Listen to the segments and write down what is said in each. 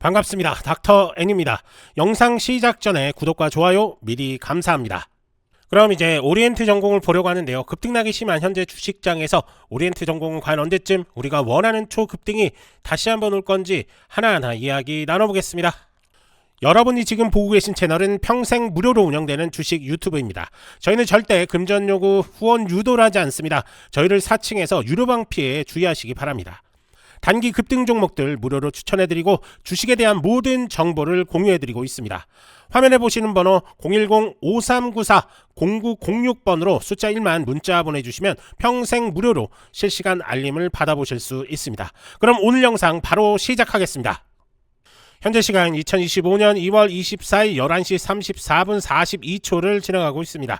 반갑습니다. 닥터 N입니다. 영상 시작 전에 구독과 좋아요 미리 감사합니다. 그럼 이제 오리엔트 전공을 보려고 하는데요. 급등락이 심한 현재 주식장에서 오리엔트 전공은 과연 언제쯤 우리가 원하는 초급등이 다시 한번 올 건지 하나하나 이야기 나눠보겠습니다. 여러분이 지금 보고 계신 채널은 평생 무료로 운영되는 주식 유튜브입니다. 저희는 절대 금전 요구 후원 유도를 하지 않습니다. 저희를 사칭해서 유료방 피해 주의하시기 바랍니다. 단기 급등 종목들 무료로 추천해드리고 주식에 대한 모든 정보를 공유해드리고 있습니다. 화면에 보시는 번호 010-5394-0906번으로 숫자 1만 문자 보내주시면 평생 무료로 실시간 알림을 받아보실 수 있습니다. 그럼 오늘 영상 바로 시작하겠습니다. 현재 시간 2025년 2월 24일 11시 34분 42초를 진행하고 있습니다.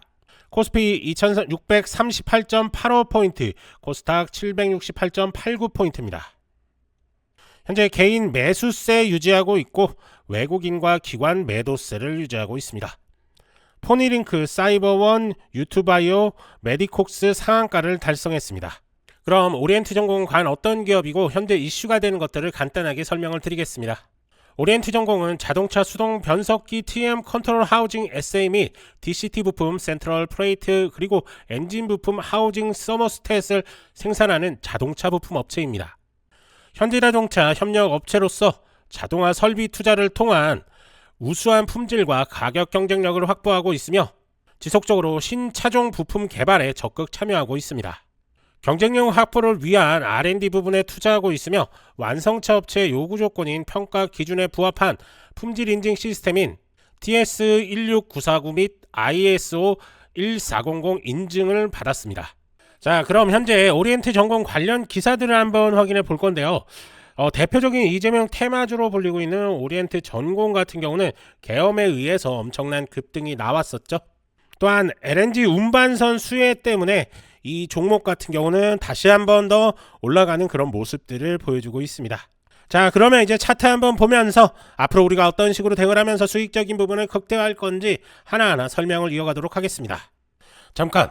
코스피 2638.85포인트, 코스닥 768.89포인트입니다. 현재 개인 매수세 유지하고 있고 외국인과 기관 매도세를 유지하고 있습니다. 포니링크, 사이버원, 유튜바이오, 메디콕스 상한가를 달성했습니다. 그럼 오리엔트 전공은 과연 어떤 기업이고 현재 이슈가 되는 것들을 간단하게 설명을 드리겠습니다. 오리엔트 전공은 자동차 수동 변속기 TM 컨트롤 하우징 SA 및 DCT 부품 센트럴 프레이트 그리고 엔진 부품 하우징 서머스탯을 생산하는 자동차 부품 업체입니다. 현대자동차 협력 업체로서 자동화 설비 투자를 통한 우수한 품질과 가격 경쟁력을 확보하고 있으며 지속적으로 신차종 부품 개발에 적극 참여하고 있습니다. 경쟁력 확보를 위한 R&D 부분에 투자하고 있으며 완성차 업체의 요구 조건인 평가 기준에 부합한 품질 인증 시스템인 TS16949 및 ISO 1400 인증을 받았습니다. 자, 그럼 현재 오리엔트 전공 관련 기사들을 한번 확인해 볼 건데요. 어, 대표적인 이재명 테마주로 불리고 있는 오리엔트 전공 같은 경우는 계엄에 의해서 엄청난 급등이 나왔었죠. 또한 LNG 운반선 수혜 때문에 이 종목 같은 경우는 다시 한번 더 올라가는 그런 모습들을 보여주고 있습니다. 자, 그러면 이제 차트 한번 보면서 앞으로 우리가 어떤 식으로 대응을 하면서 수익적인 부분을 극대화할 건지 하나하나 설명을 이어가도록 하겠습니다. 잠깐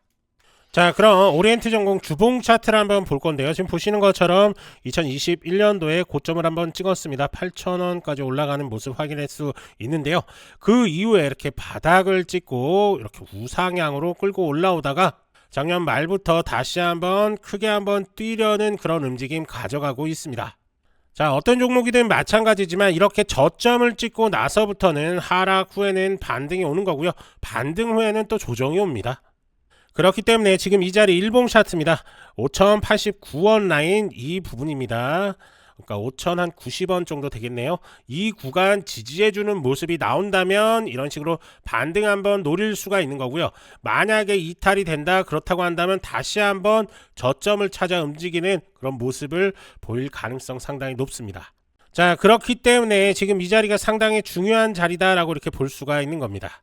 자, 그럼 오리엔트 전공 주봉 차트를 한번 볼 건데요. 지금 보시는 것처럼 2021년도에 고점을 한번 찍었습니다. 8,000원까지 올라가는 모습 확인할 수 있는데요. 그 이후에 이렇게 바닥을 찍고 이렇게 우상향으로 끌고 올라오다가 작년 말부터 다시 한번 크게 한번 뛰려는 그런 움직임 가져가고 있습니다. 자, 어떤 종목이든 마찬가지지만 이렇게 저점을 찍고 나서부터는 하락 후에는 반등이 오는 거고요. 반등 후에는 또 조정이 옵니다. 그렇기 때문에 지금 이 자리 일봉 차트입니다. 5,089원 라인 이 부분입니다. 그러니까 5,090원 정도 되겠네요. 이 구간 지지해주는 모습이 나온다면 이런 식으로 반등 한번 노릴 수가 있는 거고요. 만약에 이탈이 된다 그렇다고 한다면 다시 한번 저점을 찾아 움직이는 그런 모습을 보일 가능성 상당히 높습니다. 자 그렇기 때문에 지금 이 자리가 상당히 중요한 자리다라고 이렇게 볼 수가 있는 겁니다.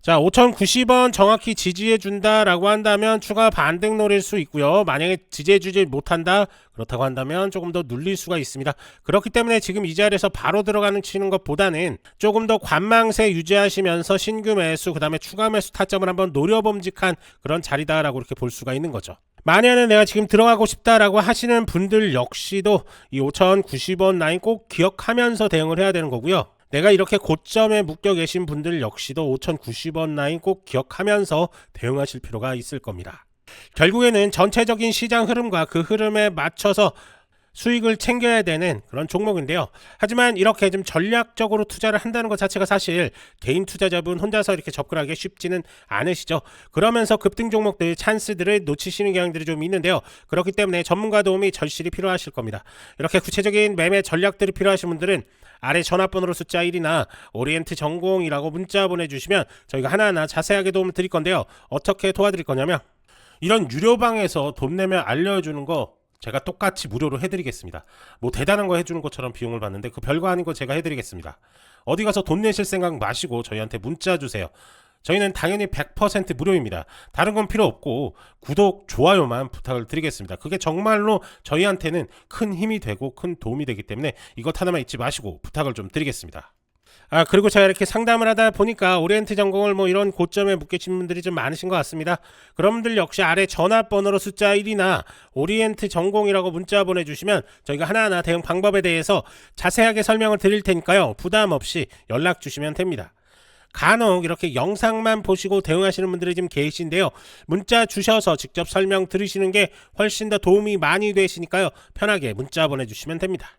자, 5,090원 정확히 지지해 준다라고 한다면 추가 반등 노릴 수 있고요. 만약에 지지해 주지 못한다 그렇다고 한다면 조금 더 눌릴 수가 있습니다. 그렇기 때문에 지금 이 자리에서 바로 들어가는 치는 것보다는 조금 더 관망세 유지하시면서 신규 매수 그다음에 추가 매수 타점을 한번 노려봄직한 그런 자리다라고 이렇게 볼 수가 있는 거죠. 만약에 내가 지금 들어가고 싶다라고 하시는 분들 역시도 이 5,090원 라인 꼭 기억하면서 대응을 해야 되는 거고요. 내가 이렇게 고점에 묶여 계신 분들 역시도 5,090원 라인 꼭 기억하면서 대응하실 필요가 있을 겁니다. 결국에는 전체적인 시장 흐름과 그 흐름에 맞춰서 수익을 챙겨야 되는 그런 종목인데요. 하지만 이렇게 좀 전략적으로 투자를 한다는 것 자체가 사실 개인 투자자분 혼자서 이렇게 접근하기 쉽지는 않으시죠. 그러면서 급등 종목들 찬스들을 놓치시는 경향들이 좀 있는데요. 그렇기 때문에 전문가 도움이 절실히 필요하실 겁니다. 이렇게 구체적인 매매 전략들이 필요하신 분들은 아래 전화번호로 숫자 1이나 오리엔트 전공이라고 문자 보내주시면 저희가 하나하나 자세하게 도움을 드릴 건데요. 어떻게 도와드릴 거냐면 이런 유료방에서 돈 내면 알려주는 거 제가 똑같이 무료로 해드리겠습니다. 뭐 대단한 거 해주는 것처럼 비용을 받는데 그 별거 아닌 거 제가 해드리겠습니다. 어디 가서 돈 내실 생각 마시고 저희한테 문자 주세요. 저희는 당연히 100% 무료입니다. 다른 건 필요 없고 구독, 좋아요만 부탁을 드리겠습니다. 그게 정말로 저희한테는 큰 힘이 되고 큰 도움이 되기 때문에 이것 하나만 잊지 마시고 부탁을 좀 드리겠습니다. 아 그리고 제가 이렇게 상담을 하다 보니까 오리엔트 전공을 뭐 이런 고점에 묶이신 분들이 좀 많으신 것 같습니다. 그럼들 역시 아래 전화번호로 숫자 1이나 오리엔트 전공이라고 문자 보내주시면 저희가 하나하나 대응 방법에 대해서 자세하게 설명을 드릴 테니까요. 부담 없이 연락 주시면 됩니다. 간혹 이렇게 영상만 보시고 대응하시는 분들이 좀 계신데요. 문자 주셔서 직접 설명 들으시는 게 훨씬 더 도움이 많이 되시니까요. 편하게 문자 보내주시면 됩니다.